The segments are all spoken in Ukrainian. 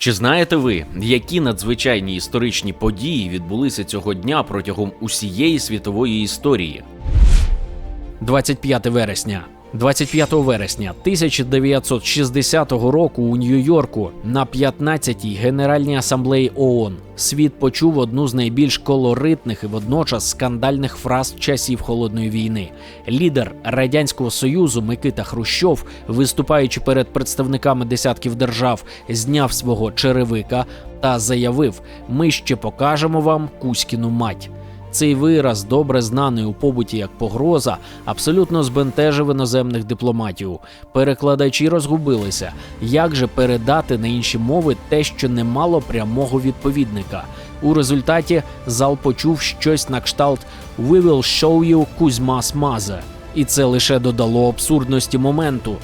Чи знаєте ви, які надзвичайні історичні події відбулися цього дня протягом усієї світової історії? 25 вересня. 25 вересня 1960 року у Нью-Йорку на 15-й Генеральній асамблеї ООН світ почув одну з найбільш колоритних і водночас скандальних фраз часів холодної війни. Лідер радянського союзу Микита Хрущов, виступаючи перед представниками десятків держав, зняв свого черевика та заявив: Ми ще покажемо вам Кузькіну мать. Цей вираз, добре знаний у побуті як погроза, абсолютно збентежив іноземних дипломатів. Перекладачі розгубилися. Як же передати на інші мови те, що не мало прямого відповідника? У результаті зал почув щось на кшталт «We will show you Кузьма Смаза». І це лише додало абсурдності моменту.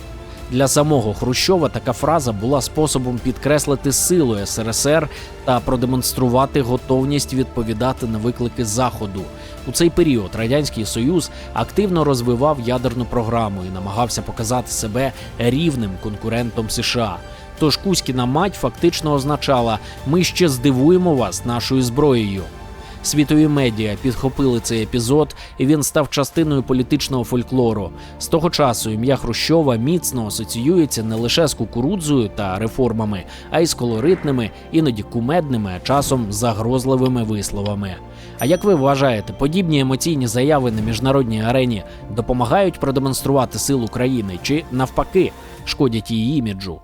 Для самого Хрущова така фраза була способом підкреслити силу СРСР та продемонструвати готовність відповідати на виклики Заходу. У цей період Радянський Союз активно розвивав ядерну програму і намагався показати себе рівним конкурентом США. Тож Кузькіна мать фактично означала: ми ще здивуємо вас нашою зброєю. Світові медіа підхопили цей епізод, і він став частиною політичного фольклору. З того часу ім'я Хрущова міцно асоціюється не лише з кукурудзою та реформами, а й з колоритними, іноді кумедними, а часом загрозливими висловами. А як ви вважаєте, подібні емоційні заяви на міжнародній арені допомагають продемонструвати силу країни чи навпаки шкодять її іміджу?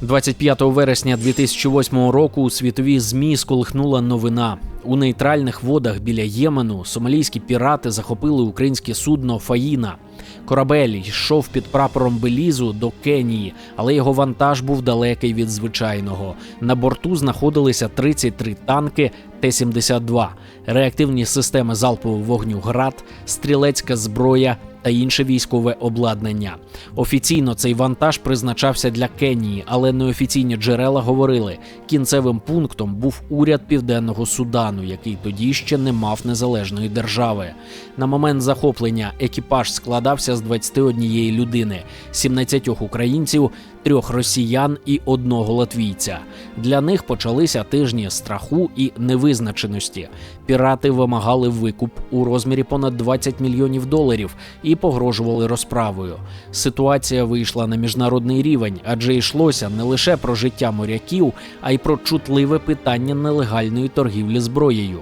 25 вересня 2008 року у світові змі сколихнула новина. У нейтральних водах біля Ємену сомалійські пірати захопили українське судно Фаїна. Корабель йшов під прапором Белізу до Кенії, але його вантаж був далекий від звичайного. На борту знаходилися 33 танки Т-72, реактивні системи залпового вогню ГРАД, стрілецька зброя та інше військове обладнання. Офіційно цей вантаж призначався для Кенії, але неофіційні джерела говорили, кінцевим пунктом був уряд Південного Судану, який тоді ще не мав незалежної держави. На момент захоплення екіпаж складався з 21 людини, 17 українців, трьох росіян і одного латвійця. Для них почалися тижні страху і невизначеності. Пірати вимагали викуп у розмірі понад 20 мільйонів доларів і погрожували розправою. Ситуація вийшла на міжнародний рівень, адже йшлося не лише про життя моряків, а й про чутливе питання нелегальної торгівлі зброєю.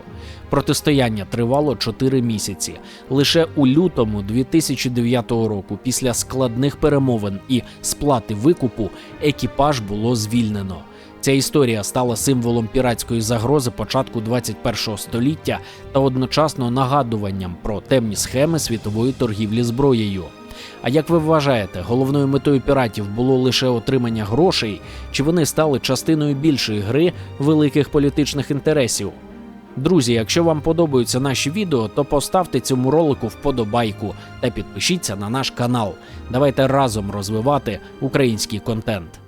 Протистояння тривало 4 місяці. Лише у лютому 2009 року, після складних перемовин і сплати викупу, екіпаж було звільнено. Ця історія стала символом піратської загрози початку 21 століття та одночасно нагадуванням про темні схеми світової торгівлі зброєю. А як ви вважаєте, головною метою піратів було лише отримання грошей, чи вони стали частиною більшої гри великих політичних інтересів? Друзі, якщо вам подобаються наші відео, то поставте цьому ролику вподобайку та підпишіться на наш канал. Давайте разом розвивати український контент.